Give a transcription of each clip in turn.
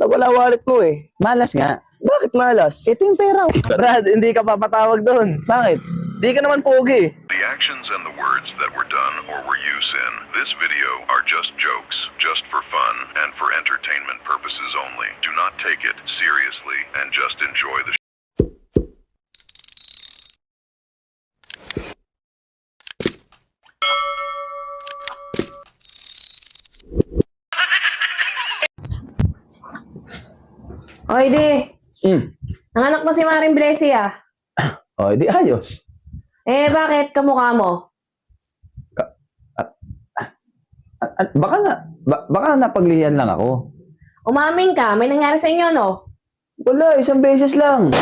Nawala wallet mo eh. Malas nga. Bakit malas? Ito yung pera. Brad, hindi ka papatawag doon. Bakit? Di ka naman pogi. The actions and the words that were done or were used in this video are just jokes, just for fun and for entertainment purposes only. Do not take it seriously and just enjoy the Oy, di. Hmm. Nanganak mo si Maring Blessy ah. O, di ayos. Eh, bakit kamukha mo? At, at baka na, ba- baka napaglihan lang ako. Umamin ka, may nangyari sa inyo, no? Wala, isang beses lang.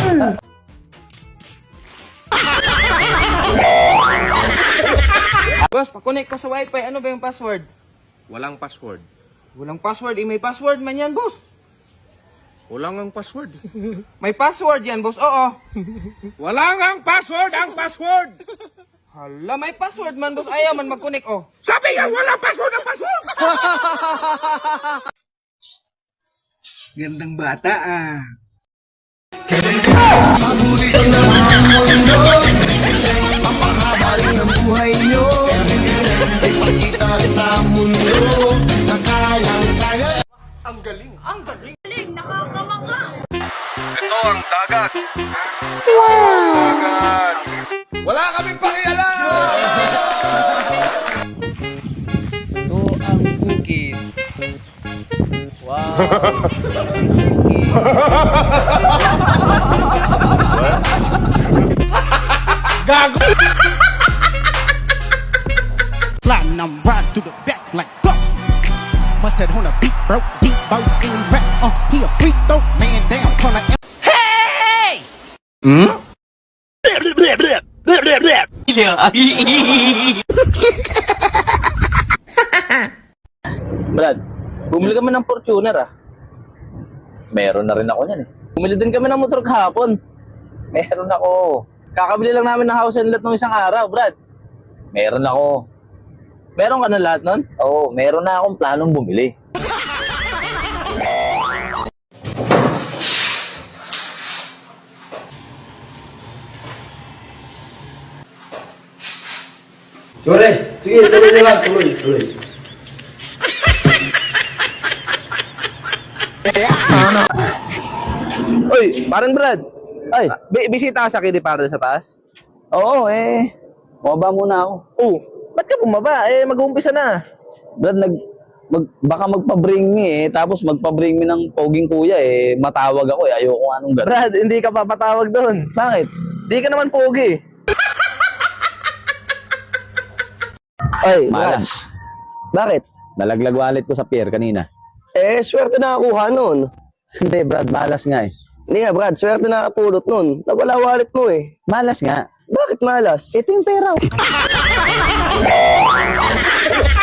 Boss, pakunik ko sa wifi. Ano ba yung password? Walang password. Walang password. Eh, may password man yan, boss. Walang ang password. May password yan, boss. Oo. Walang ang password ang password! Hala, may password man, boss. Ayaw man magkunik, oh. Sabi nga, walang password ang password! Gandang bata ah. Ito dagat. Ito ang bukid. Wow. Sliding, I'm riding through the back like fuck. Bust that on a beat, bro. Deep bow, any rap. Uh, he a freak though. Man Brad, bumili kami ng Fortuner ah. Meron na rin ako niyan eh. Bumili din kami ng motor kahapon. Meron ako. Kakabili lang namin ng house and lot nung isang araw, Brad. Meron ako. Meron ka na lahat nun? Oo, meron na akong planong bumili. Uy, parang Brad. Ay, bi- bisita ka sa Kidi para sa taas? Oo, eh. Bumaba muna ako. Oh, ba't ka bumaba? Eh, mag-uumpisa na. Brad, nag, mag, baka magpa-bring me eh. Tapos magpa-bring me ng poging kuya eh. Matawag ako eh. Ayoko nga nung gano'n. Brad, hindi ka papatawag doon. Bakit? Di ka naman pogi. Ay, Brad. Malas. Bakit? Nalaglag wallet ko sa pier kanina. Eh, swerte na nakuha nun. Hindi, Brad. Malas nga eh. Hindi nga, Brad, swerte na nakapulot nun. Nawala wallet mo eh. Malas nga. Bakit malas? Ito yung pera.